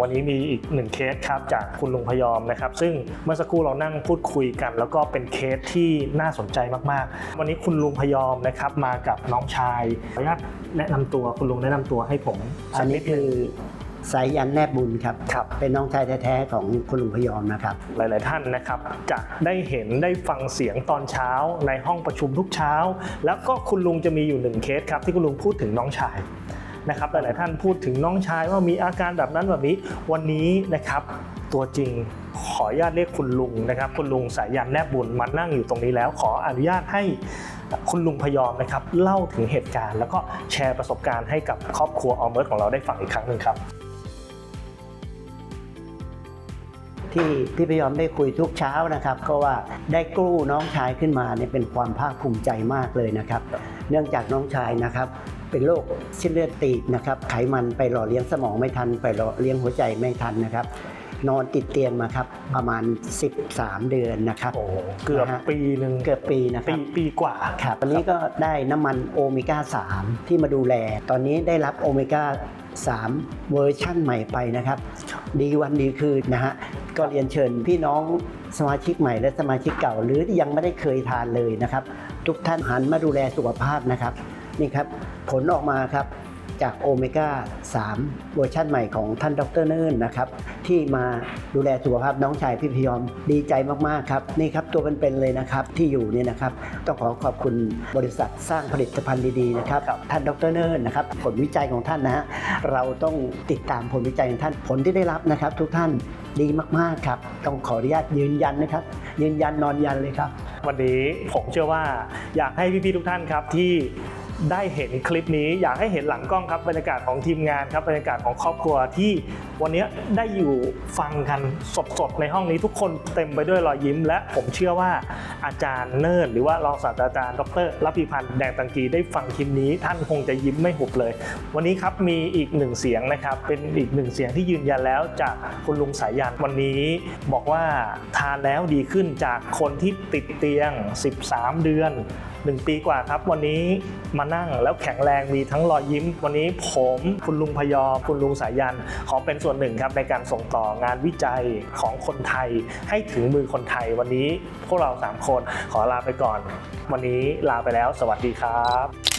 วันนี้มีอีกหนึ่งเคสครับจากคุณลุงพยอมนะครับ ซึ่งเมื่อสักครู่เรานั่งพูดคุยกัน แล้วก็เป็นเคสที่น่าสนใจมากๆ วันนี้คุณลุงพยอมนะครับมากับน้องชายขออนุญาตแนะนำตัวคุณลุงแนะนำตัวให้ผมอันนี้คือสายยันแนบบุญครับ ครับ เป็นน้องชายแท้ๆของคุณลุงพยอมนะครับ หลาย ๆ ท่านนะครับจะได้เห็นได้ฟังเสียงตอนเช้าในห้องประชุมทุกเช้า แล้วก็คุณลุงจะมีอยู่หนึ่งเคสครับที่คุณลุงพูดถึงน้องชาย นะครับหลายๆท่านพูดถึงน้องชายว่ามีอาการแบบนั้นแบบนี้ วันนี้นะครับตัวจริงขออนุญาตเรียกคุณลุงนะครับ คุณลุงสายยันแนบบุญมานั่งอยู่ตรงนี้แล้ว ขออนุญาตให้คุณลุงพยอมนะครับ เล่าถึงเหตุการณ์ แล้วก็แชร์ประสบการณ์ให้กับครอบครัวออมเมิร์ของเราได้ฟังอีกครั้งหนึ่งครับ ที่พี่พยอมได้คุยทุกเช้านะครับ ก็ว่าได้กู้น้องชายขึ้นมาเนี่ยเป็นความภาคภูมิใจมากเลยนะครับ เนื่องจากน้องชายนะครับ เป็นโรคเส้นเลือดตีบนะครับ ไขมันไปหล่อเลี้ยงสมองไม่ทัน ไปหล่อเลี้ยงหัวใจไม่ทันนะครับ นอนติดเตียงมาครับประมาณ 13 เดือนนะครับ โอ้เกือบนะฮะ ปีหนึ่งเกือบปีนะคปีรับ ปีกว่า ครับวันนี้ก็ได้น้ำมันโอเมก้า 3 ที่มาดูแล ตอนนี้ได้รับโอเมก้า 3 เวอร์ชั่นใหม่ไปนะครับ ดีวันดีคืนนะฮะ ก็เรียนเชิญพี่น้องสมาชิกใหม่และสมาชิกเก่า หรือยังไม่ได้เคยทานเลยนะครับ ทุกท่านหันมาดูแลสุขภาพนะครับนี่ครับผลออกมาครับจากโอเมก้า3เวอร์ชั่นใหม่ของท่านดรเนิร์นนะครับ ที่มาดูแลสุขภาพน้องชายพี่พยอมดีใจมาก ๆ ครับ นี่ครับ ตัวเป็นๆเลยนะครับ ที่อยู่เนี่ยนะครับ ต้องขอขอบคุณบริษัทสร้างผลิตภัณฑ์ดี ๆ นะครับ ท่านดรเนิร์นนะครับ ผลวิจัยของท่านนะฮะเราต้องติดตามผลวิจัยของท่านผลที่ได้รับนะครับ ทุกท่านดีมาก ๆ ครับ ต้องขออนุญาตยืนยันนะครับ ยืนยันนอนยันเลยครับ วันนี้ผมเชื่อว่าอยากให้พี่ๆทุกท่านครับที่ ได้เห็นคลิปนี้อยากให้เห็นหลังกล้องครับบรรยากาศของทีมงานครับบรรยากาศของครอบครัวที่วันนี้ได้อยู่ฟังกันสดๆในห้องนี้ทุกคนเต็มไปด้วยรอยยิ้ม และผมเชื่อว่าอาจารย์เนิร์ดหรือว่ารองศาสตราจารย์ดรรับพิพันธ์แดงตังกีได้ฟังคลิปนี้ ท่านคงจะยิ้มไม่หุบเลย วันนี้ครับมีอีกหนึ่งเสียงนะครับ เป็นอีกหนึ่งเสียงที่ยืนยันแล้วจากคุณลุงสายยันวันนี้บอกว่าทานแล้วดีขึ้นจากคนที่ติดเตียง 13 เดือน 1 ปีกว่าครับ วันนี้มานั่งแล้วแข็งแรงมีทั้งรอยยิ้ม วันนี้ผมคุณลุงพยอม คุณลุงสายยัน ขอเป็นส่วนหนึ่งครับในการส่งต่องานวิจัยของคนไทย ให้ถึงมือคนไทยวันนี้พวกเรา 3 คนขอลาไปก่อน วันนี้ลาไปแล้ว สวัสดีครับ